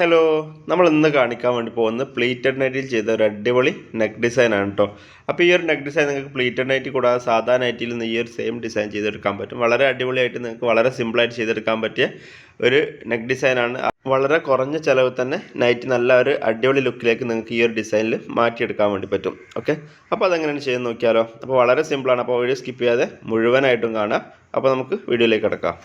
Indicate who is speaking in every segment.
Speaker 1: Hello നമ്മൾ ഇന്ന് കാണിക്കാൻ വേണ്ടി പോകുന്നത് പ്ലീറ്റഡ് നൈറ്റിൽ ചെയ്ത ഒരു അടിപൊളി നെക്ക് ഡിസൈൻ ആണ് കേട്ടോ അപ്പോൾ ഈ ഒരു നെക്ക് ഡിസൈൻ നിങ്ങൾക്ക് പ്ലീറ്റഡ് നൈറ്റിൽ കൂടാതെ സാധാ നൈറ്റിൽ നിന്ന് ഈ ഒരു സെയിം ഡിസൈൻ ചെയ്തെടുക്കാൻ പറ്റും. വളരെ അടിപൊളിയായിട്ട് നിങ്ങൾക്ക് വളരെ സിമ്പിളായിട്ട് ചെയ്തെടുക്കാൻ പറ്റിയ ഒരു നെക്ക് ഡിസൈനാണ് വളരെ കുറഞ്ഞ ചിലവ് തന്നെ നൈറ്റ് നല്ല ഒരു അടിപൊളി ലുക്കിലേക്ക് നിങ്ങൾക്ക് ഈ ഒരു ഡിസൈനിൽ മാറ്റിയെടുക്കാൻ വേണ്ടി പറ്റും. ഓക്കെ അപ്പോൾ അതെങ്ങനെയാണ് ചെയ്യുന്നത് നോക്കിയാലോ. അപ്പോൾ വളരെ സിമ്പിളാണ് അപ്പോൾ വീഡിയോ സ്കിപ്പ് ചെയ്യാതെ മുഴുവനായിട്ടും കാണാം. അപ്പോൾ നമുക്ക് വീഡിയോയിലേക്ക് കിടക്കാം.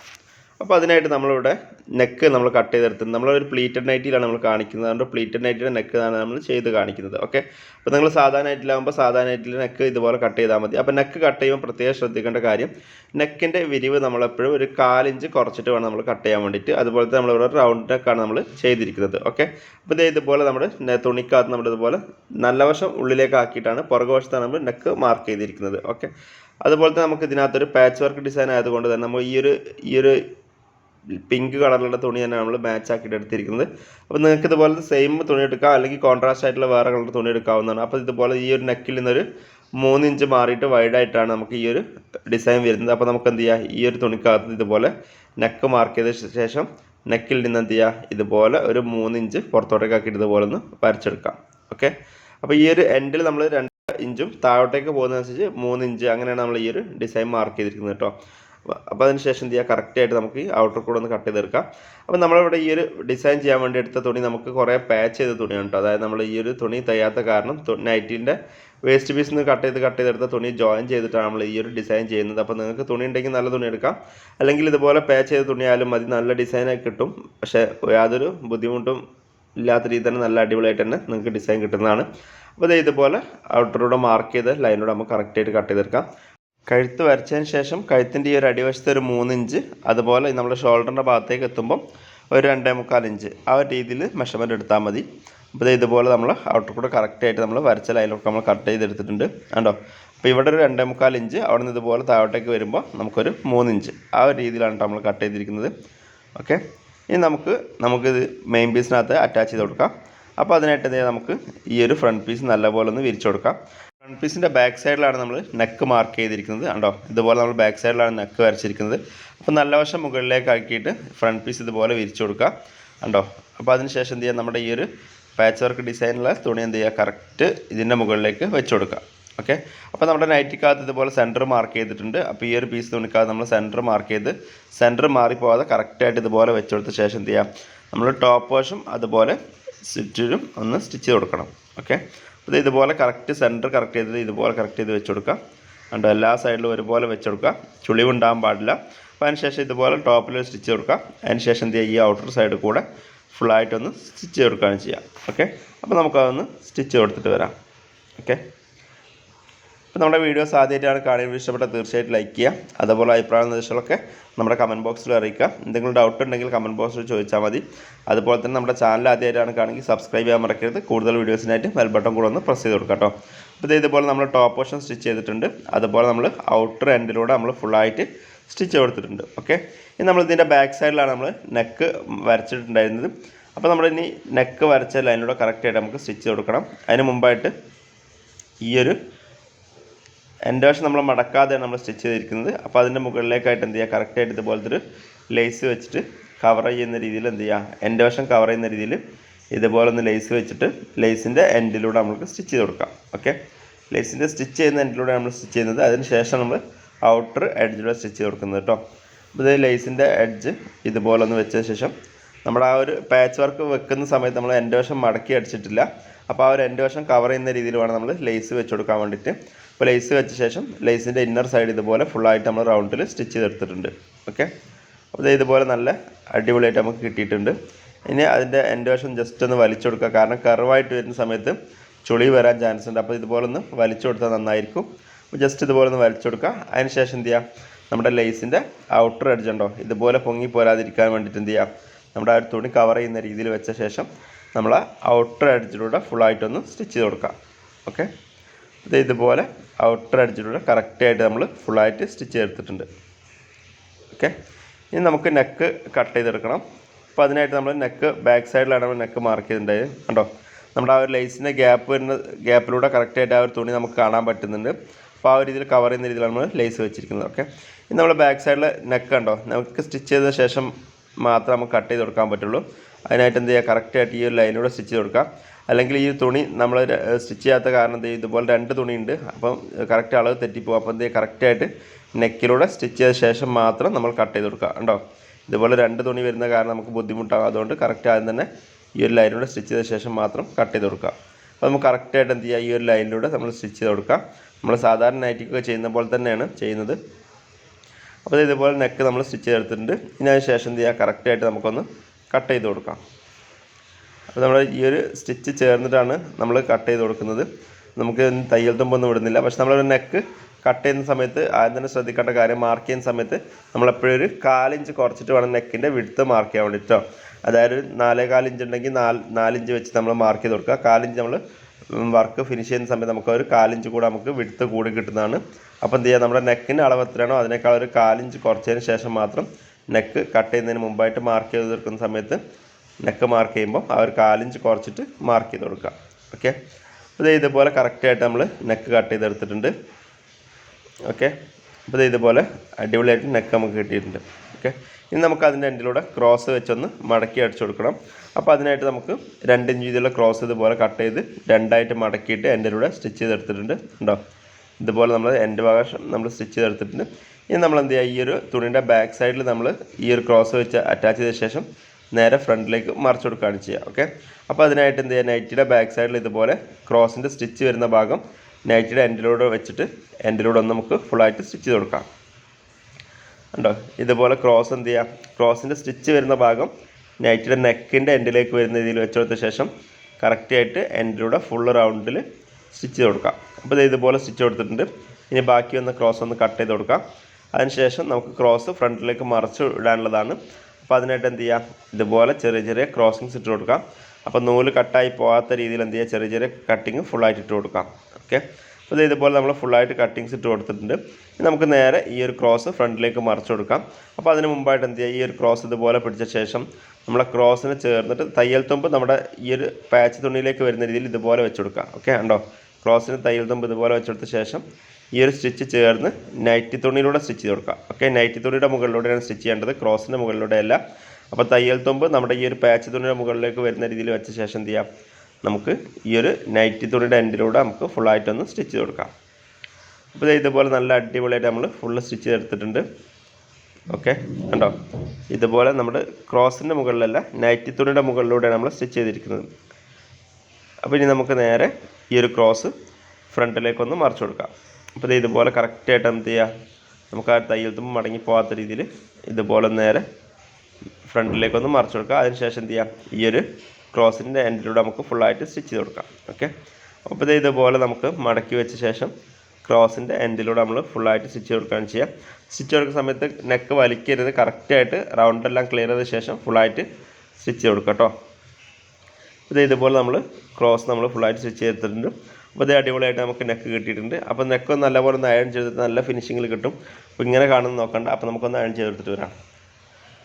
Speaker 1: അപ്പോൾ അതിനായിട്ട് നമ്മളിവിടെ നെക്ക് നമ്മൾ കട്ട് ചെയ്തെടുത്തത് നമ്മളൊരു പ്ലീറ്റഡ് നൈറ്റിയിലാണ് നമ്മൾ കാണിക്കുന്നത്. അതുകൊണ്ട് പ്ലീറ്റഡ് നൈറ്റിയുടെ നെക്ക് ആണ് നമ്മൾ ചെയ്ത് കാണിക്കുന്നത്. ഓക്കെ അപ്പോൾ നിങ്ങൾ സാധാ നൈറ്റിലാകുമ്പോൾ സാധാ നൈറ്റിൽ നെക്ക് ഇതുപോലെ കട്ട് ചെയ്താൽ മതി. അപ്പോൾ നെക്ക് കട്ട് ചെയ്യുമ്പോൾ പ്രത്യേകം ശ്രദ്ധിക്കേണ്ട കാര്യം നെക്കിന്റെ വിരിവ് നമ്മളെപ്പോഴും ഒരു കാലിഞ്ച് കുറച്ചിട്ട് വേണം നമ്മൾ കട്ട് ചെയ്യാൻ വേണ്ടിയിട്ട്. അതുപോലെ തന്നെ നമ്മളിവിടെ റൗണ്ട് നെക്കാണ് നമ്മൾ ചെയ്തിരിക്കുന്നത്. ഓക്കെ അപ്പോൾ ഇതേ ഇതുപോലെ നമ്മുടെ തുണിക്കകത്ത് നമ്മൾ ഇതുപോലെ നല്ല വശം ഉള്ളിലേക്ക് ആക്കിയിട്ടാണ് പുറകുവശത്താണ് നമ്മൾ നെക്ക് മാർക്ക് ചെയ്തിരിക്കുന്നത്. ഓക്കെ അതുപോലെ തന്നെ നമുക്ക് ഇതിനകത്തൊരു പാച്ച് വർക്ക് ഡിസൈൻ ആയതുകൊണ്ട് തന്നെ നമ്മൾ ഈ ഒരു ഈ ഒരു പിങ്ക് കളറിലുള്ള തുണി തന്നെ നമ്മൾ മാച്ച് ആക്കിയിട്ട് എടുത്തിരിക്കുന്നത്. അപ്പോൾ നിങ്ങൾക്ക് ഇതുപോലെ സെയിം തുണി എടുക്കാം. അല്ലെങ്കിൽ കോൺട്രാസ്റ്റ് ആയിട്ടുള്ള വേറെ കളർ തുണി എടുക്കാവുന്നതാണ്. അപ്പോൾ ഇതുപോലെ ഈ ഒരു നെക്കിൽ നിന്നൊരു മൂന്ന് ഇഞ്ച് മാറിയിട്ട് വൈഡായിട്ടാണ് നമുക്ക് ഈ ഒരു ഡിസൈൻ വരുന്നത്. അപ്പോൾ നമുക്ക് എന്ത് ചെയ്യാം? ഈ ഒരു തുണിക്കകത്ത് ഇതുപോലെ നെക്ക് മാർക്ക് ചെയ്ത ശേഷം നെക്കിൽ നിന്ന് എന്ത് ചെയ്യുക ഇതുപോലെ ഒരു മൂന്ന് ഇഞ്ച് പുറത്തോട്ടേക്ക് ആക്കിയിട്ട് ഇതുപോലെ ഒന്ന് വരച്ചെടുക്കാം. ഓക്കെ അപ്പോൾ ഈ ഒരു എൻഡിൽ നമ്മൾ രണ്ട് ഇഞ്ചും താഴോട്ടേക്ക് പോകുന്നതനുസരിച്ച് മൂന്ന് ഇഞ്ച് അങ്ങനെയാണ് നമ്മൾ ഈ ഒരു ഡിസൈൻ മാർക്ക് ചെയ്തിരിക്കുന്നത് കേട്ടോ. അപ്പോൾ അതിന് ശേഷം എന്ത് ചെയ്യുക കറക്റ്റായിട്ട് നമുക്ക് ഔട്ടർ കൂടെ ഒന്ന് കട്ട് ചെയ്തെടുക്കാം. അപ്പോൾ നമ്മളിവിടെ ഈ ഒരു ഡിസൈൻ ചെയ്യാൻ വേണ്ടി എടുത്ത തുണി നമുക്ക് കുറേ പാച്ച് ചെയ്ത തുണിയാണ് കേട്ടോ അതായത് നമ്മൾ ഈ ഒരു തുണി തയ്യാത്ത കാരണം നൈറ്റിന്റെ വേസ്റ്റ് പീസ് നിന്ന് കട്ട് ചെയ്ത് കട്ട് ചെയ്തെടുത്ത തുണി ജോയിൻ ചെയ്തിട്ടാണ് നമ്മൾ ഈ ഒരു ഡിസൈൻ ചെയ്യുന്നത്. അപ്പോൾ നിങ്ങൾക്ക് തുണി ഉണ്ടെങ്കിൽ നല്ല തുണി എടുക്കാം. അല്ലെങ്കിൽ ഇതുപോലെ പാച്ച് ചെയ്ത തുണിയായാലും മതി. നല്ല ഡിസൈനായി കിട്ടും. പക്ഷേ യാതൊരു ബുദ്ധിമുട്ടും ഇല്ലാത്ത രീതിയിൽ തന്നെ നല്ല അടിപൊളിയായിട്ട് തന്നെ നിങ്ങൾക്ക് ഡിസൈൻ കിട്ടുന്നതാണ്. അപ്പോൾ ഇതേ ഇതുപോലെ ഔട്ടറിലൂടെ മാർക്ക് ചെയ്ത് ലൈനിലൂടെ നമുക്ക് കറക്റ്റായിട്ട് കട്ട് ചെയ്തെടുക്കാം. കഴുത്ത് വരച്ചതിന് ശേഷം കഴുത്തിന്റെ ഈ ഒരു അടിവശത്ത് ഒരു മൂന്ന് ഇഞ്ച് അതുപോലെ നമ്മുടെ ഷോൾഡറിന്റെ ഭാഗത്തേക്ക് എത്തുമ്പം ഒരു രണ്ടേ മുക്കാൽ ഇഞ്ച്. ആ ഒരു രീതിയിൽ മെഷർമെന്റ് എടുത്താൽ മതി. അപ്പോൾ ഇതുപോലെ നമ്മൾ ഔട്ടർ കൂടെ കറക്റ്റായിട്ട് നമ്മൾ വരച്ച ലൈനിലൊക്കെ നമ്മൾ കട്ട് ചെയ്തെടുത്തിട്ടുണ്ട്. കണ്ടോ? അപ്പോൾ ഇവിടെ ഒരു രണ്ടേ മുക്കാൽ ഇഞ്ച് അവിടെ നിന്ന് ഇതുപോലെ താഴോട്ടേക്ക് വരുമ്പോൾ നമുക്കൊരു മൂന്ന് ഇഞ്ച് ആ ഒരു രീതിയിലാണ് നമ്മൾ കട്ട് ചെയ്തിരിക്കുന്നത്. ഓക്കെ? ഇനി നമുക്ക് നമുക്കിത് മെയിൻ പീസിനകത്ത് അറ്റാച്ച് ചെയ്ത് കൊടുക്കാം. അപ്പോൾ അതിനായിട്ട് നമുക്ക് ഈ ഒരു ഫ്രണ്ട് പീസ് നല്ലപോലെ ഒന്ന് വിരിച്ചു കൊടുക്കാം. ഫ്രണ്ട് പീസിന്റെ ബാക്ക് സൈഡിലാണ് നമ്മൾ നെക്ക് മാർക്ക് ചെയ്തിരിക്കുന്നത്. കണ്ടോ? ഇതുപോലെ നമ്മൾ ബാക്ക് സൈഡിലാണ് നെക്ക് വരച്ചിരിക്കുന്നത്. അപ്പോൾ നല്ല വശം മുകളിലേക്ക് ആക്കിയിട്ട് ഫ്രണ്ട് പീസ് ഇതുപോലെ വിരിച്ചു കൊടുക്കുക. കണ്ടോ? അപ്പോൾ അതിനുശേഷം എന്ത് ചെയ്യുക നമ്മുടെ ഈ ഒരു പാച്ച് വർക്ക് ഡിസൈനിലെ തുണി എന്ത് ചെയ്യുക? കറക്റ്റ് ഇതിന്റെ മുകളിലേക്ക് വെച്ച് കൊടുക്കുക. ഓക്കെ അപ്പോൾ നമ്മുടെ നൈറ്റിക്കകത്ത് ഇതുപോലെ സെന്റർ മാർക്ക് ചെയ്തിട്ടുണ്ട്. അപ്പോൾ ഈ ഒരു പീസ് തുണിക്കകത്ത് നമ്മൾ സെന്റർ മാർക്ക് ചെയ്ത് സെന്റർ മാറിപ്പോകാതെ കറക്റ്റായിട്ട് ഇതുപോലെ വെച്ച് കൊടുത്ത ശേഷം എന്ത് ചെയ്യുക നമ്മൾ ടോപ്പ് വശം അതുപോലെ സ്റ്റിച്ചിലും ഒന്ന് സ്റ്റിച്ച് കൊടുക്കണം. ഓക്കെ അപ്പോൾ ഇതുപോലെ കറക്റ്റ് സെന്റർ കറക്റ്റ് ചെയ്തത് ഇതുപോലെ കറക്റ്റ് ചെയ്ത് വെച്ച് കൊടുക്കുക കണ്ടോ എല്ലാ സൈഡിലും ഒരുപോലെ വെച്ച് കൊടുക്കുക ചുളിവുണ്ടാകാൻ പാടില്ല അപ്പോൾ അതിനുശേഷം ഇതുപോലെ ടോപ്പിൽ സ്റ്റിച്ച് കൊടുക്കുക അതിനുശേഷം എന്ത് ചെയ്യുക ഈ ഔട്ടർ സൈഡ് കൂടെ ഫുള്ളായിട്ടൊന്ന് സ്റ്റിച്ച് കൊടുക്കുകയാണ് ചെയ്യുക. ഓക്കെ അപ്പോൾ നമുക്കതൊന്ന് സ്റ്റിച്ച് കൊടുത്തിട്ട് വരാം. ഓക്കെ അപ്പോൾ നമ്മുടെ വീഡിയോസ് ആദ്യമായിട്ടാണ് കാണുന്നത് ഇഷ്ടപ്പെട്ട തീർച്ചയായിട്ടും ലൈക്ക് ചെയ്യുക. അതുപോലെ അഭിപ്രായ നിർദ്ദേശങ്ങളൊക്കെ നമ്മുടെ കമന്റ് ബോക്സിൽ അറിയിക്കുക. എന്തെങ്കിലും ഡൗട്ട് ഉണ്ടെങ്കിൽ കമന്റ് ബോക്സിൽ ചോദിച്ചാൽ മതി. അതുപോലെ തന്നെ നമ്മുടെ ചാനൽ ആദ്യമായിട്ടാണ് കാണുമെങ്കിൽ സബ്സ്ക്രൈബ് ചെയ്യാൻ മറക്കരുത്. കൂടുതൽ വീഡിയോസിനായിട്ട് ബെൽ ബട്ടൺ കൂടെ ഒന്ന് പ്രസ് ചെയ്ത് കൊടുക്കാം കേട്ടോ. അപ്പോൾ ഇത് ഇതുപോലെ നമ്മൾ ടോപ്പ് പോർഷൻ സ്റ്റിച്ച് ചെയ്തിട്ടുണ്ട്. അതുപോലെ നമ്മൾ ഔട്ടർ എൻഡിലൂടെ നമ്മൾ ഫുള്ളായിട്ട് സ്റ്റിച്ച് കൊടുത്തിട്ടുണ്ട്. ഓക്കെ ഇനി നമ്മൾ ഇതിന്റെ ബാക്ക് സൈഡിലാണ് നമ്മൾ നെക്ക് വരച്ചിട്ടുണ്ടായിരുന്നത്. അപ്പോൾ നമ്മൾ ഇനി നെക്ക് വരച്ച ലൈനിലൂടെ കറക്റ്റായിട്ട് നമുക്ക് സ്റ്റിച്ച് കൊടുക്കണം. അതിന് മുമ്പായിട്ട് ഈ ഒരു എന്റെ വശം നമ്മൾ മടക്കാതെയാണ് നമ്മൾ സ്റ്റിച്ച് ചെയ്തിരിക്കുന്നത്. അപ്പോൾ അതിന്റെ മുകളിലേക്കായിട്ട് എന്ത് ചെയ്യുക? കറക്റ്റായിട്ട് ഇതുപോലത്തെ ഒരു ലേസ് വെച്ചിട്ട് കവർ ചെയ്യുന്ന രീതിയിൽ എന്ത് ചെയ്യുക? എന്റെ വശം കവർ ചെയ്യുന്ന രീതിയിൽ ഇതുപോലെ ഒന്ന് ലേസ് വെച്ചിട്ട് ലേസിന്റെ എൻഡിലൂടെ നമുക്ക് സ്റ്റിച്ച് ചെയ്ത് കൊടുക്കാം. ഓക്കെ ലേസിന്റെ സ്റ്റിച്ച് ചെയ്യുന്ന എൻഡിലൂടെ നമ്മൾ സ്റ്റിച്ച് ചെയ്യുന്നത്. അതിന് ശേഷം നമ്മൾ ഔട്ടർ എഡ്ജിലൂടെ സ്റ്റിച്ച് ചെയ്ത് കൊടുക്കുന്നത് കേട്ടോ. അപ്പോൾ ഇത് ലേസിന്റെ എഡ്ജ് ഇതുപോലെ ഒന്ന് വെച്ചതിന് ശേഷം നമ്മുടെ ആ ഒരു പാച്ച് വർക്ക് വെക്കുന്ന സമയത്ത് നമ്മൾ എന്റെ വശം മടക്കി അടിച്ചിട്ടില്ല. അപ്പോൾ ആ ഒരു എന്റെ വശം കവർ ചെയ്യുന്ന രീതിയിൽ വേണം നമ്മൾ ലേസ് വെച്ച് കൊടുക്കാൻ വേണ്ടിയിട്ട്. അപ്പോൾ ലേസ് വെച്ച ശേഷം ലേസിന്റെ ഇന്നർ സൈഡ് ഇതുപോലെ ഫുള്ളായിട്ട് നമ്മൾ റൗണ്ടിൽ സ്റ്റിച്ച് ചെയ്തെടുത്തിട്ടുണ്ട്. ഓക്കെ അപ്പോൾ ഇതുപോലെ നല്ല അടിപൊളിയായിട്ട് നമുക്ക് കിട്ടിയിട്ടുണ്ട്. ഇനി അതിന്റെ എന്റെ വശം ജസ്റ്റ് ഒന്ന് വലിച്ചു കൊടുക്കുക. കാരണം കർവായിട്ട് വരുന്ന സമയത്ത് ചുളി വരാൻ ചാൻസ് ഉണ്ട്. അപ്പോൾ ഇതുപോലെ ഒന്ന് വലിച്ചു കൊടുത്താൽ നന്നായിരിക്കും. ജസ്റ്റ് ഇതുപോലെ ഒന്ന് വലിച്ചു കൊടുക്കുക. അതിന് ശേഷം എന്ത് ചെയ്യുക നമ്മുടെ ലേസിന്റെ ഔട്ടർ എഡ്ജ് ഉണ്ടോ? ഇതുപോലെ പൊങ്ങി പോരാതിരിക്കാൻ വേണ്ടിയിട്ട് എന്ത് ചെയ്യാം? നമ്മുടെ ആ ഒരു തുണി കവർ ചെയ്യുന്ന രീതിയിൽ വെച്ച ശേഷം നമ്മൾ ഔട്ടർ എഡ്ജിലൂടെ ഫുള്ളായിട്ടൊന്ന് സ്റ്റിച്ച് ചെയ്ത് കൊടുക്കാം. ഓക്കെ ഇത് ഇതുപോലെ ഔട്ടർ അടിച്ചിലൂടെ കറക്റ്റായിട്ട് നമ്മൾ ഫുള്ളായിട്ട് സ്റ്റിച്ച് ചെയ്തെടുത്തിട്ടുണ്ട്. ഓക്കെ ഇനി നമുക്ക് നെക്ക് കട്ട് ചെയ്തെടുക്കണം. അപ്പോൾ അതിനായിട്ട് നമ്മൾ നെക്ക് ബാക്ക് സൈഡിലാണ് നമ്മൾ നെക്ക് മാർക്ക് ചെയ്തിട്ടുണ്ടായത്. കണ്ടോ? നമ്മുടെ ആ ഒരു ലൈസിന്റെ ഗ്യാപ്പ് വരുന്ന ഗ്യാപ്പിലൂടെ കറക്റ്റായിട്ട് ആ ഒരു തുണി നമുക്ക് കാണാൻ പറ്റുന്നുണ്ട്. അപ്പോൾ ആ ഒരു രീതിയിൽ കവർ ചെയ്യുന്ന രീതിയിലാണ് നമ്മൾ ലേസ് വെച്ചിരിക്കുന്നത്. ഓക്കെ ഇനി നമ്മൾ ബാക്ക് സൈഡിൽ നെക്ക് കണ്ടോ? നമുക്ക് സ്റ്റിച്ച് ചെയ്ത ശേഷം മാത്രം നമുക്ക് കട്ട് ചെയ്ത് കൊടുക്കാൻ പറ്റുള്ളൂ. അതിനായിട്ട് എന്ത് ചെയ്യുക കറക്റ്റായിട്ട് ഈ ഒരു ലൈനിലൂടെ സ്റ്റിച്ച് ചെയ്ത് കൊടുക്കാം. അല്ലെങ്കിൽ ഈ തുണി നമ്മൾ സ്റ്റിച്ച് ചെയ്യാത്ത കാരണം എന്ത് ചെയ്യും ഇതുപോലെ രണ്ട് തുണിയുണ്ട്. അപ്പം കറക്റ്റ് അളവ് തെറ്റിപ്പോകും അപ്പോൾ എന്ത് ചെയ്യുക കറക്റ്റായിട്ട് നെക്കിലൂടെ സ്റ്റിച്ച് ചെയ്ത ശേഷം മാത്രം നമ്മൾ കട്ട് ചെയ്ത് കൊടുക്കുക ഉണ്ടോ ഇതുപോലെ രണ്ട് തുണി വരുന്ന കാരണം നമുക്ക് ബുദ്ധിമുട്ടാകും അതുകൊണ്ട് കറക്റ്റ് ആദ്യം തന്നെ ഈ ഒരു ലൈനിലൂടെ സ്റ്റിച്ച് ചെയ്ത ശേഷം മാത്രം കട്ട് ചെയ്ത് കൊടുക്കുക അപ്പോൾ നമുക്ക് കറക്റ്റായിട്ട് എന്ത് ചെയ്യുക ഈ ഒരു ലൈനിലൂടെ നമ്മൾ സ്റ്റിച്ച് ചെയ്ത് കൊടുക്കുക നമ്മൾ സാധാരണ നൈറ്റിക്കൊക്കെ ചെയ്യുന്ന പോലെ തന്നെയാണ് ചെയ്യുന്നത്. അപ്പോൾ ഇതേപോലെ നെക്ക് നമ്മൾ സ്റ്റിച്ച് ചെയ്തെടുത്തിട്ടുണ്ട്. ഇനി ശേഷം എന്ത് ചെയ്യുക കറക്റ്റായിട്ട് നമുക്കൊന്ന് കട്ട് ചെയ്ത് കൊടുക്കാം. അപ്പോൾ നമ്മൾ ഈ ഒരു സ്റ്റിച്ച് ചേർന്നിട്ടാണ് നമ്മൾ കട്ട് ചെയ്ത് കൊടുക്കുന്നത്. നമുക്ക് തയ്യൽ തുമ്പൊന്നും വിടുന്നില്ല പക്ഷെ നമ്മളൊരു നെക്ക് കട്ട് ചെയ്യുന്ന സമയത്ത് ആദ്യം തന്നെ ശ്രദ്ധിക്കേണ്ട കാര്യം മാർക്ക് ചെയ്യുന്ന സമയത്ത് നമ്മളെപ്പോഴും ഒരു കാലിഞ്ച് കുറച്ചിട്ട് വേണം നെക്കിന്റെ വിടുത്ത് മാർക്ക് ചെയ്യാൻ വേണ്ടിയിട്ടോ അതായത് നാലേ കാലിഞ്ച് ഉണ്ടെങ്കിൽ നാല് നാലിഞ്ച് വെച്ച് നമ്മൾ മാർക്ക് ചെയ്ത് കൊടുക്കുക. കാലിഞ്ച് നമ്മൾ വർക്ക് ഫിനിഷ് ചെയ്യുന്ന സമയത്ത് നമുക്ക് ഒരു കാലിഞ്ച് കൂടെ നമുക്ക് വിടുത്ത് കൂടി കിട്ടുന്നതാണ്. അപ്പോൾ എന്ത് ചെയ്യുക നമ്മുടെ നെക്കിന്റെ അളവ് എത്രയാണോ അതിനേക്കാൾ ഒരു കാലിഞ്ച് കുറച്ചതിന് ശേഷം മാത്രം നെക്ക് കട്ട് ചെയ്യുന്നതിന് മുമ്പായിട്ട് മാർക്ക് ചെയ്ത് തീർക്കുന്ന സമയത്ത് നെക്ക് മാർക്ക് ചെയ്യുമ്പോൾ ആ ഒരു കാലിഞ്ച് കുറച്ചിട്ട് മാർക്ക് ചെയ്ത് കൊടുക്കുക. ഓക്കെ അപ്പോൾ ഇതുപോലെ കറക്റ്റായിട്ട് നമ്മൾ നെക്ക് കട്ട് ചെയ്തെടുത്തിട്ടുണ്ട്. ഓക്കെ അപ്പോൾ ഇതുപോലെ അടിപൊളിയായിട്ട് നെക്ക് നമുക്ക് കിട്ടിയിട്ടുണ്ട്. ഓക്കെ. ഇനി നമുക്ക് അതിന്റെ എൻഡിലൂടെ ക്രോസ് വെച്ചൊന്ന് മടക്കി അടിച്ചു കൊടുക്കണം. അപ്പോൾ അതിനായിട്ട് നമുക്ക് രണ്ട് ഇഞ്ച് വീതിയുള്ള ക്രോസ് ഇതുപോലെ കട്ട് ചെയ്ത് രണ്ടായിട്ട് മടക്കിയിട്ട് എൻഡിലൂടെ സ്റ്റിച്ച് ചെയ്തെടുത്തിട്ടുണ്ട്. ഉണ്ടോ? ഇതുപോലെ നമ്മൾ എന്റെ ഭാഗം നമ്മൾ സ്റ്റിച്ച് ചെയ്തെടുത്തിട്ടുണ്ട്. ഇനി നമ്മൾ എന്ത് ചെയ്യുക? ഈ ഒരു തുണിയുടെ ബാക്ക് സൈഡിൽ നമ്മൾ ഈ ഒരു ക്രോസ് വെച്ച് അറ്റാച്ച് ചെയ്ത ശേഷം നേരെ ഫ്രണ്ടിലേക്ക് മറിച്ച് കൊടുക്കുകയാണ് ചെയ്യുക. ഓക്കെ? അപ്പോൾ അതിനായിട്ട് എന്ത് ചെയ്യുക? നൈറ്റിയുടെ ബാക്ക് സൈഡിൽ ഇതുപോലെ ക്രോസിന്റെ സ്റ്റിച്ച് വരുന്ന ഭാഗം നൈറ്റിയുടെ എൻഡിലൂടെ വെച്ചിട്ട് എൻഡിലൂടെ ഒന്ന് നമുക്ക് ഫുള്ളായിട്ട് സ്റ്റിച്ച് ചെയ്ത് കൊടുക്കാം. ഉണ്ടോ ഇതുപോലെ ക്രോസ് എന്ത് ചെയ്യുക ക്രോസിന്റെ സ്റ്റിച്ച് വരുന്ന ഭാഗം നൈറ്റിയുടെ നെക്കിന്റെ എൻഡിലേക്ക് വരുന്ന രീതിയിൽ വെച്ച് കൊടുത്ത ശേഷം കറക്റ്റായിട്ട് എൻഡിലൂടെ ഫുൾ റൗണ്ടിൽ സ്റ്റിച്ച് ചെയ്ത് കൊടുക്കാം. അപ്പോൾ ഇത് ഇതുപോലെ സ്റ്റിച്ച് കൊടുത്തിട്ടുണ്ട്. ഇനി ബാക്കി വന്ന ക്രോസ് ഒന്ന് കട്ട് ചെയ്ത് കൊടുക്കാം. അതിനുശേഷം നമുക്ക് ക്രോസ് ഫ്രണ്ടിലേക്ക് മറച്ച് ഇടാനുള്ളതാണ്. അപ്പോൾ അതിനായിട്ട് എന്ത് ചെയ്യുക ഇതുപോലെ ചെറിയ ചെറിയ ക്രോസിങ്സ് ഇട്ട് കൊടുക്കാം. അപ്പോൾ നൂൽ കട്ടായി പോകാത്ത രീതിയിൽ എന്ത് ചെയ്യുക ചെറിയ ചെറിയ കട്ടിങ് ഫുള്ളായിട്ട് ഇട്ട് കൊടുക്കാം. ഓക്കെ അപ്പോൾ ഇത് ഇതുപോലെ നമ്മൾ ഫുള്ളായിട്ട് കട്ടിങ്സ് ഇട്ട് കൊടുത്തിട്ടുണ്ട്. നമുക്ക് നേരെ ഈ ഒരു ക്രോസ് ഫ്രണ്ടിലേക്ക് മറിച്ച് കൊടുക്കാം. അപ്പോൾ അതിന് മുമ്പായിട്ട് എന്ത് ചെയ്യുക? ഈ ഒരു ക്രോസ് ഇതുപോലെ പിടിച്ച ശേഷം നമ്മളെ ക്രോസിന് ചേർന്നിട്ട് തയ്യൽ തുമ്പ് നമ്മുടെ ഈ ഒരു പാച്ച് തുണിയിലേക്ക് വരുന്ന രീതിയിൽ ഇതുപോലെ വെച്ച് കൊടുക്കാം ഓക്കെ ഉണ്ടോ ക്രോസിന് തയ്യൽ തുമ്പ് ഇതുപോലെ വെച്ചെടുത്ത ശേഷം ഈ ഒരു സ്റ്റിച്ച് ചേർന്ന് നൈറ്റി തുണിയിലൂടെ സ്റ്റിച്ച് ചെയ്ത് കൊടുക്കുക. ഓക്കെ നൈറ്റി തുണിയുടെ മുകളിലൂടെയാണ് സ്റ്റിച്ച് ചെയ്യേണ്ടത്. ക്രോസിന്റെ മുകളിലൂടെയല്ല അപ്പോൾ തയ്യൽ തുമ്പ് നമ്മുടെ ഈ ഒരു പാച്ച് തുണിയുടെ മുകളിലേക്ക് വരുന്ന രീതിയിൽ വെച്ച ശേഷം എന്ത് ചെയ്യാം നമുക്ക് ഈ ഒരു നൈറ്റി തുണിയുടെ എൻഡിലൂടെ നമുക്ക് ഫുള്ളായിട്ടൊന്ന് സ്റ്റിച്ച് ചെയ്ത് കൊടുക്കാം. അപ്പോൾ ഇതേപോലെ നല്ല അടിപൊളിയായിട്ട് നമ്മൾ ഫുള്ള് സ്റ്റിച്ച് ചെയ്തെടുത്തിട്ടുണ്ട്. ഓക്കെ കണ്ടോ? ഇതുപോലെ നമ്മുടെ ക്രോസിന്റെ മുകളിലല്ല നൈറ്റി തുണിയുടെ മുകളിലൂടെയാണ് നമ്മൾ സ്റ്റിച്ച് ചെയ്തിരിക്കുന്നത്. അപ്പോൾ ഇനി നമുക്ക് നേരെ ഈ ഒരു ക്രോസ് ഫ്രണ്ടിലേക്കൊന്ന് മറിച്ച് കൊടുക്കാം. അപ്പോൾ ഇത് ഇതുപോലെ കറക്റ്റായിട്ട് എന്ത് ചെയ്യുക നമുക്ക് ആ തയ്യൽ തുമ്പ് മടങ്ങി പോകാത്ത രീതിയിൽ ഇതുപോലെ നേരെ ഫ്രണ്ടിലേക്കൊന്ന് മറിച്ച് കൊടുക്കുക അതിനുശേഷം എന്ത് ചെയ്യുക ഈ ഒരു ക്രോസിന്റെ എൻഡിലൂടെ നമുക്ക് ഫുള്ളായിട്ട് സ്റ്റിച്ച് ചെയ്ത് കൊടുക്കാം. ഓക്കെ അപ്പോൾ ഇത് ഇതുപോലെ നമുക്ക് മടക്കി വെച്ച ശേഷം ക്രോസിന്റെ എൻഡിലൂടെ നമ്മൾ ഫുള്ളായിട്ട് സ്റ്റിച്ച് കൊടുക്കുകയാണ് ചെയ്യുക സ്റ്റിച്ച് കൊടുക്കുന്ന സമയത്ത് നെക്ക് വലിക്കരുത്. കറക്റ്റായിട്ട് റൗണ്ടെല്ലാം ക്ലിയർ ചെയ്ത ശേഷം ഫുള്ളായിട്ട് സ്റ്റിച്ച് ചെയ്ത് കൊടുക്കുക കേട്ടോ ഇത് ഇതുപോലെ നമ്മൾ ക്രോസ് നമ്മൾ ഫുള്ളായിട്ട് സ്റ്റിച്ച് ചെയ്തിട്ടുണ്ട്. അപ്പോൾ ഇത് അടിപൊളിയായിട്ട് നമുക്ക് നെക്ക് കിട്ടിയിട്ടുണ്ട്. അപ്പോൾ നെക്ക് ഒന്ന് നല്ലപോലെ ഒന്ന് അയൺ ചെയ്തിട്ട് നല്ല ഫിനിഷിങ്ങിൽ കിട്ടും. അപ്പോൾ ഇങ്ങനെ കാണുന്ന നോക്കണ്ട. അപ്പോൾ നമുക്കൊന്ന് അയൺ ചെയ്തെടുത്തിട്ട് വരാം.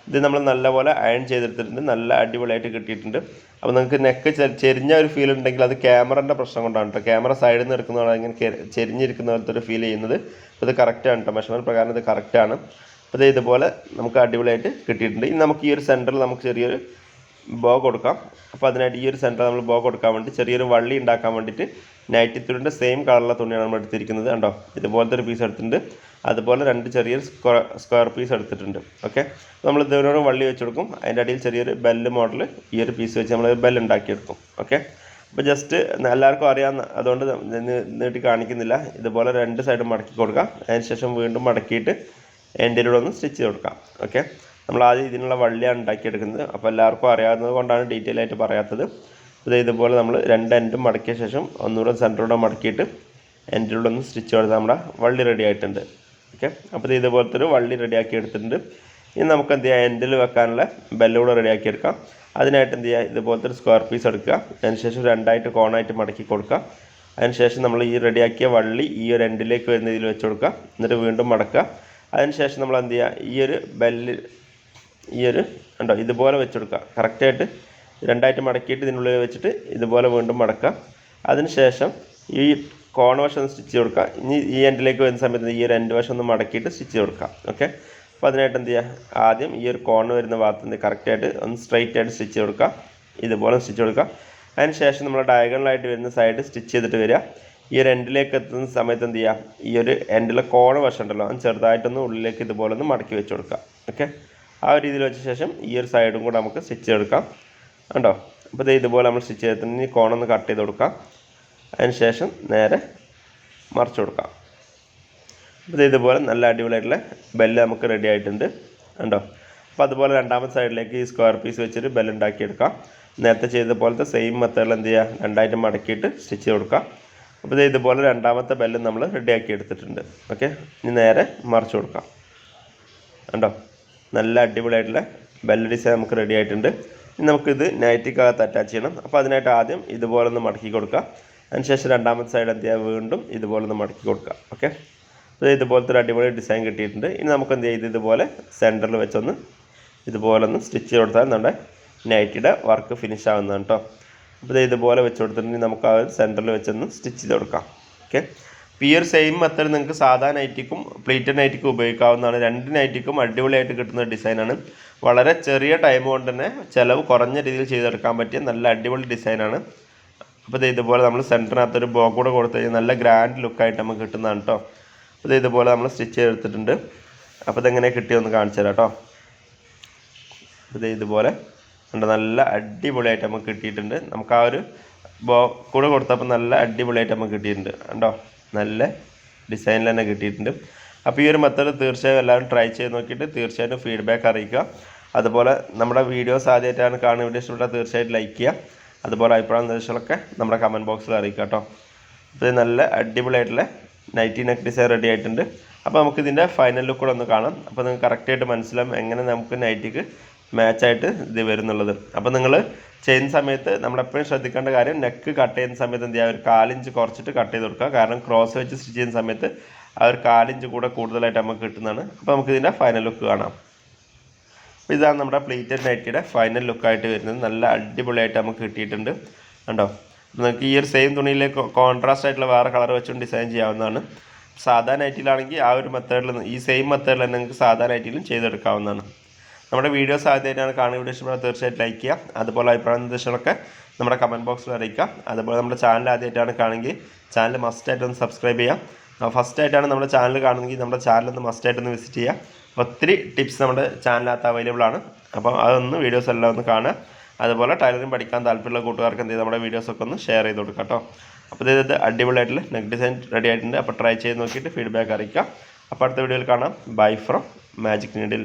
Speaker 1: ഇത് നമ്മൾ നല്ലപോലെ അയൺ ചെയ്തെടുത്തിട്ടുണ്ട്. നല്ല അടിപൊളിയായിട്ട് കിട്ടിയിട്ടുണ്ട്. അപ്പോൾ നിങ്ങൾക്ക് നെക്ക് ചെരിഞ്ഞ ഒരു ഫീൽ ഉണ്ടെങ്കിൽ അത് ക്യാമറന്റെ പ്രശ്നം കൊണ്ടാണ് കേട്ടോ ക്യാമറ സൈഡിൽ നിന്ന് എടുക്കുന്നതാണ് ഇങ്ങനെ ചെരിഞ്ഞിരിക്കുന്ന പോലത്തെ ഒരു ഫീൽ ചെയ്യുന്നത്. അപ്പോൾ ഇത് കറക്റ്റാണ് കേട്ടോ മെഷർമെന്റ് പ്രകാരം ഇത് കറക്റ്റാണ് അപ്പോൾ ഇത് ഇതുപോലെ നമുക്ക് അടിപൊളിയായിട്ട് കിട്ടിയിട്ടുണ്ട്. ഇനി നമുക്ക് ഈ ഒരു സെന്ററിൽ നമുക്ക് ചെറിയൊരു ബോ കൊടുക്കാം. അപ്പോൾ അതിനായിട്ട് ഈ ഒരു സെന്റർ നമ്മൾ ബോ കൊടുക്കാൻ വേണ്ടി ചെറിയൊരു വള്ളി ഉണ്ടാക്കാൻ വേണ്ടിയിട്ട് നൈറ്റി തുണിന്റെ സെയിം കളറുള്ള തുണിയാണ് നമ്മൾ എടുത്തിരിക്കുന്നത്. കണ്ടോ? ഇതുപോലത്തെ ഒരു പീസ് എടുത്തിട്ടുണ്ട്. അതുപോലെ രണ്ട് ചെറിയൊരു സ്ക്വയർ സ്ക്വയർ പീസ് എടുത്തിട്ടുണ്ട്. ഓക്കെ നമ്മൾ ഇതിനോട് വള്ളി വെച്ച് കൊടുക്കും. അതിന്റെ അടിയിൽ ചെറിയൊരു ബെല്ല് മോഡൽ ഈ ഒരു പീസ് വെച്ച് നമ്മൾ ബെല്ല് ഉണ്ടാക്കിയെടുക്കും ഓക്കെ അപ്പോൾ ജസ്റ്റ് എല്ലാവർക്കും അറിയാവുന്ന അതുകൊണ്ട് നീട്ടി കാണിക്കുന്നില്ല. ഇതുപോലെ രണ്ട് സൈഡും മടക്കി കൊടുക്കാം. അതിന് ശേഷം വീണ്ടും മടക്കിയിട്ട് എന്റെ ഒന്ന് സ്റ്റിച്ച് ചെയ്ത് കൊടുക്കാം. ഓക്കെ നമ്മൾ ആദ്യം ഇതിനുള്ള വള്ളിയാണ് ഉണ്ടാക്കിയെടുക്കുന്നത്. അപ്പോൾ എല്ലാവർക്കും അറിയാവുന്നത് കൊണ്ടാണ് ഡീറ്റെയിൽ ആയിട്ട് പറയാത്തത്. ഇത് ഇതുപോലെ നമ്മൾ രണ്ട് എൻഡും മടക്കിയ ശേഷം ഒന്നുകൂടെ സെന്ററോടെ മടക്കിയിട്ട് എൻഡിലൂടെ ഒന്ന് സ്റ്റിച്ച് കൊടുത്താൽ നമ്മുടെ വള്ളി റെഡി ആയിട്ടുണ്ട്. ഓക്കെ അപ്പോൾ ഇത് ഇതുപോലത്തെ ഒരു വള്ളി റെഡിയാക്കി എടുത്തിട്ടുണ്ട്. ഇനി നമുക്ക് എന്ത് ചെയ്യാം? എൻഡിൽ വെക്കാനുള്ള ബെല്ലൂടെ റെഡിയാക്കി എടുക്കാം. അതിനായിട്ട് എന്ത് ചെയ്യുക ഇതുപോലത്തെ ഒരു സ്ക്വയർ പീസ് എടുക്കുക അതിനുശേഷം രണ്ടായിട്ട് കോണായിട്ട് മടക്കി കൊടുക്കുക. അതിനുശേഷം നമ്മൾ ഈ റെഡിയാക്കിയ വള്ളി ഈ ഒരു എൻഡിലേക്ക് വരുന്ന ഇതിൽ വെച്ച് കൊടുക്കുക. എന്നിട്ട് വീണ്ടും മടക്കുക. അതിനുശേഷം നമ്മൾ എന്ത് ചെയ്യുക? ഈ ഒരു ബെല്ല് ഈ ഒരു ഉണ്ടോ ഇതുപോലെ വെച്ച് കൊടുക്കുക കറക്റ്റായിട്ട് രണ്ടായിട്ട് മടക്കിയിട്ട് ഇതിനുള്ളിൽ വെച്ചിട്ട് ഇതുപോലെ വീണ്ടും മടക്കുക. അതിനുശേഷം ഈ കോണ വശം സ്റ്റിച്ച് കൊടുക്കുക. ഇനി ഈ എൻഡിലേക്ക് വരുന്ന സമയത്ത് ഈ ഒരു എൻഡ് വശം ഒന്ന് മടക്കിയിട്ട് സ്റ്റിച്ച് കൊടുക്കുക. ഓക്കെ അപ്പോൾ അതിനായിട്ട് എന്ത് ചെയ്യുക? ആദ്യം ഈ ഒരു കോണ് വരുന്ന ഭാഗത്ത് നിന്ന് കറക്റ്റായിട്ട് ഒന്ന് സ്ട്രൈറ്റ് ആയിട്ട് സ്റ്റിച്ച് കൊടുക്കുക. ഇതുപോലെ സ്റ്റിച്ച് കൊടുക്കുക. അതിന് ശേഷം നമ്മൾ ഡയഗണലായിട്ട് വരുന്ന സൈഡ് സ്റ്റിച്ച് ചെയ്തിട്ട് വരിക. ഈ ഒരു എൻഡിലേക്ക് എത്തുന്ന സമയത്ത് എന്ത് ചെയ്യുക? ഈ ഒരു എൻഡിലെ കോണ് വശം ഉണ്ടല്ലോ ചെറുതായിട്ടൊന്ന് ഉള്ളിലേക്ക് ഇതുപോലെ ഒന്ന് മടക്കി വെച്ച് കൊടുക്കുക. ഓക്കെ ആ ഒരു രീതിയിൽ വെച്ച ശേഷം ഈ ഒരു സൈഡും കൂടെ നമുക്ക് സ്റ്റിച്ച് ചെയ്തെടുക്കാം. കണ്ടോ? അപ്പോൾ ഇത് ഇതുപോലെ നമ്മൾ സ്റ്റിച്ച് ചെയ്തിട്ട് കോണൊന്ന് കട്ട് ചെയ്ത് കൊടുക്കാം. അതിന് ശേഷം നേരെ മറിച്ച് കൊടുക്കാം. അപ്പോൾ ഇതുപോലെ നല്ല അടിപൊളിയായിട്ടുള്ള ബെല്ല് നമുക്ക് റെഡി ആയിട്ടുണ്ട്. കണ്ടോ? അപ്പോൾ അതുപോലെ രണ്ടാമത്തെ സൈഡിലേക്ക് ഈ സ്ക്വയർ പീസ് വെച്ചിട്ട് ബെല്ല് ഉണ്ടാക്കിയെടുക്കാം. നേരത്തെ ചെയ്ത പോലത്തെ സെയിം മെത്തേഡിൽ എന്ത് ചെയ്യുക രണ്ടായിട്ട് മടക്കിയിട്ട് സ്റ്റിച്ച് കൊടുക്കാം. അപ്പോൾ ഇത് ഇതുപോലെ രണ്ടാമത്തെ ബെല്ലും നമ്മൾ റെഡിയാക്കി എടുത്തിട്ടുണ്ട്. ഓക്കെ ഇനി നേരെ മറിച്ച് കൊടുക്കാം. കണ്ടോ? നല്ല അടിപൊളിയായിട്ടുള്ള ബെല്ല ഡിസൈൻ നമുക്ക് റെഡി ആയിട്ടുണ്ട്. ഇനി നമുക്കിത് നൈറ്റിക്കകത്ത് അറ്റാച്ച് ചെയ്യണം. അപ്പോൾ അതിനായിട്ട് ആദ്യം ഇതുപോലെ ഒന്ന് മടക്കി കൊടുക്കുക അതിനുശേഷം രണ്ടാമത്തെ സൈഡ് എന്ത് ചെയ്യുക? വീണ്ടും ഇതുപോലെ ഒന്ന് മടക്കി കൊടുക്കുക ഓക്കെ അപ്പോൾ ഇതുപോലത്തെ ഒരു അടിപൊളി ഡിസൈൻ കിട്ടിയിട്ടുണ്ട്. ഇനി നമുക്ക് എന്ത് ചെയ്ത് ഇതുപോലെ സെന്ററിൽ വെച്ചൊന്ന് ഇതുപോലെ ഒന്ന് സ്റ്റിച്ച് കൊടുത്താൽ നമ്മുടെ നൈറ്റിയുടെ വർക്ക് ഫിനിഷ് ആവുന്നതാണ് കേട്ടോ അപ്പോൾ ഇതുപോലെ വെച്ച് കൊടുത്തിട്ടുണ്ടെങ്കിൽ നമുക്ക് ആ സെന്ററിൽ വെച്ചൊന്ന് സ്റ്റിച്ച് ചെയ്ത് കൊടുക്കാം. ഓക്കെ ഒരു സെയിം മെത്തേഡ് നിങ്ങൾക്ക് സാധാ നൈറ്റിക്കും പ്ലീറ്റഡ് നൈറ്റിക്കും ഉപയോഗിക്കാവുന്നതാണ്. രണ്ട് നൈറ്റിക്കും അടിപൊളിയായിട്ട് കിട്ടുന്ന ഡിസൈനാണ് വളരെ ചെറിയ ടൈം കൊണ്ട് തന്നെ ചിലവ് കുറഞ്ഞ രീതിയിൽ ചെയ്തെടുക്കാൻ പറ്റിയ നല്ല അടിപൊളി ഡിസൈനാണ് അപ്പോൾ ഇത് ഇതുപോലെ നമ്മൾ സെന്ററിനകത്ത് ഒരു ബോ കൂടെ കൊടുത്തു കഴിഞ്ഞാൽ നല്ല ഗ്രാൻഡ് ലുക്കായിട്ട് നമുക്ക് കിട്ടുന്നതാണ് കേട്ടോ അപ്പോൾ ഇത് ഇതുപോലെ നമ്മൾ സ്റ്റിച്ച് ചെയ്തെടുത്തിട്ടുണ്ട്. അപ്പോൾ ഇതെങ്ങനെ കിട്ടിയൊന്ന് കാണിച്ചു തരാം കേട്ടോ അപ്പോൾ ഇതുപോലെ ഉണ്ട് നല്ല അടിപൊളിയായിട്ട് നമുക്ക് കിട്ടിയിട്ടുണ്ട്. നമുക്ക് ആ ഒരു ബോ കൂടെ കൊടുത്തപ്പോൾ നല്ല അടിപൊളിയായിട്ട് നമുക്ക് കിട്ടിയിട്ടുണ്ട്. കണ്ടോ? നല്ല ഡിസൈനിൽ തന്നെ കിട്ടിയിട്ടുണ്ട്. അപ്പോൾ ഈ ഒരു മെത്തേഡ് തീർച്ചയായും എല്ലാവരും ട്രൈ ചെയ്ത് നോക്കിയിട്ട് തീർച്ചയായിട്ടും ഫീഡ്ബാക്ക് അറിയിക്കുക. അതുപോലെ നമ്മുടെ വീഡിയോസ് ആദ്യമായിട്ടാണ് കാണുന്ന വീഡിയോ ഇഷ്ടപ്പെട്ടാൽ തീർച്ചയായിട്ടും ലൈക്ക് ചെയ്യുക. അതുപോലെ അഭിപ്രായ നിർദ്ദേശങ്ങളൊക്കെ നമ്മുടെ കമന്റ് ബോക്സിൽ അറിയിക്കുക കേട്ടോ. ഇത് നല്ല അടിപൊളിയായിട്ടുള്ള നൈറ്റി നെക്ക് ഡിസൈൻ റെഡി ആയിട്ടുണ്ട്. അപ്പോൾ നമുക്കിതിന്റെ ഫൈനൽ ലുക്ക് ഒന്ന് കാണാം. അപ്പോൾ നിങ്ങൾക്ക് കറക്റ്റായിട്ട് മനസ്സിലാവും എങ്ങനെ നമുക്ക് നൈറ്റിക്ക് മാച്ചായിട്ട് ഇത് വരുന്നുള്ളത്. അപ്പോൾ നിങ്ങൾ ചെയ്യുന്ന സമയത്ത് നമ്മളെപ്പോഴും ശ്രദ്ധിക്കേണ്ട കാര്യം നെക്ക് കട്ട് ചെയ്യുന്ന സമയത്ത് എന്ത് ചെയ്യുക? ഒരു കാലിഞ്ച് കുറച്ചിട്ട് കട്ട് ചെയ്ത് കൊടുക്കുക. കാരണം ക്രോസ് വെച്ച് സ്റ്റിച്ച് ചെയ്യുന്ന സമയത്ത് ആ ഒരു കാലിഞ്ച് കൂടെ കൂടുതലായിട്ട് നമുക്ക് കിട്ടുന്നതാണ്. അപ്പോൾ നമുക്ക് ഇതിന്റെ ഫൈനൽ ലുക്ക് കാണാം. അപ്പോൾ ഇതാണ് നമ്മുടെ പ്ലേറ്റഡ് നൈറ്റിയുടെ ഫൈനൽ ലുക്കായിട്ട് വരുന്നത്. നല്ല അടിപൊളിയായിട്ട് നമുക്ക് കിട്ടിയിട്ടുണ്ട്. കണ്ടോ? നിങ്ങൾക്ക് ഈ ഒരു സെയിം തുണിയിലേക്ക് കോൺട്രാസ്റ്റ് ആയിട്ടുള്ള വേറെ കളർ വെച്ചുകൊണ്ട് ഡിസൈൻ ചെയ്യാവുന്നതാണ്. സാധാ നൈറ്റിയിലാണെങ്കിൽ ആ ഒരു മെത്തേഡിൽ ഈ സെയിം മെത്തേഡിൽ തന്നെ നിങ്ങൾക്ക് സാധാ നൈറ്റിയിലും ചെയ്തെടുക്കാവുന്നതാണ്. നമ്മുടെ വീഡിയോസ് ആദ്യമായിട്ടാണ് കാണുക വീഡിയോ ഇഷ്ടപ്പെടുന്നത് തീർച്ചയായിട്ടും ലൈക്ക് ചെയ്യുക. അതുപോലെ അഭിപ്രായ നിർദ്ദേശങ്ങളൊക്കെ നമ്മുടെ കമന്റ് ബോക്സിൽ അറിയിക്കുക. അതുപോലെ നമ്മുടെ ചാനൽ ആദ്യമായിട്ടാണ് കാണുമെങ്കിൽ ചാനൽ മസ്റ്റായിട്ട് ഒന്ന് സബ്സ്ക്രൈബ് ചെയ്യാം ഫസ്റ്റ് ആയിട്ടാണ് നമ്മുടെ ചാനൽ കാണുന്നതെങ്കിൽ നമ്മുടെ ചാനൽ ഒന്ന് മസ്റ്റായിട്ട് ഒന്ന് വിസിറ്റ് ചെയ്യുക. ഒത്തിരി ടിപ്സ് നമ്മുടെ ചാനലിനകത്ത് അവൈലബിൾ ആണ്. അപ്പോൾ അതൊന്ന് വീഡിയോസ് എല്ലാം ഒന്ന് കാണുക. അതുപോലെ ടൈലറിങ് പഠിക്കാൻ താല്പര്യമുള്ള കൂട്ടുകാർക്ക് എന്ത് ചെയ്യും നമ്മുടെ വീഡിയോസൊക്കെ ഒന്ന് ഷെയർ ചെയ്ത് കൊടുക്കാം കേട്ടോ. അപ്പോൾ ഇത് അടിപൊളിയായിട്ടുള്ള നെക്ക് ഡിസൈൻ റെഡി ആയിട്ടുണ്ട്. അപ്പോൾ ട്രൈ ചെയ്ത് നോക്കിയിട്ട് ഫീഡ്ബാക്ക് അറിയിക്കാം അപ്പോൾ അടുത്ത വീഡിയോയിൽ കാണാം. Bye from magic needle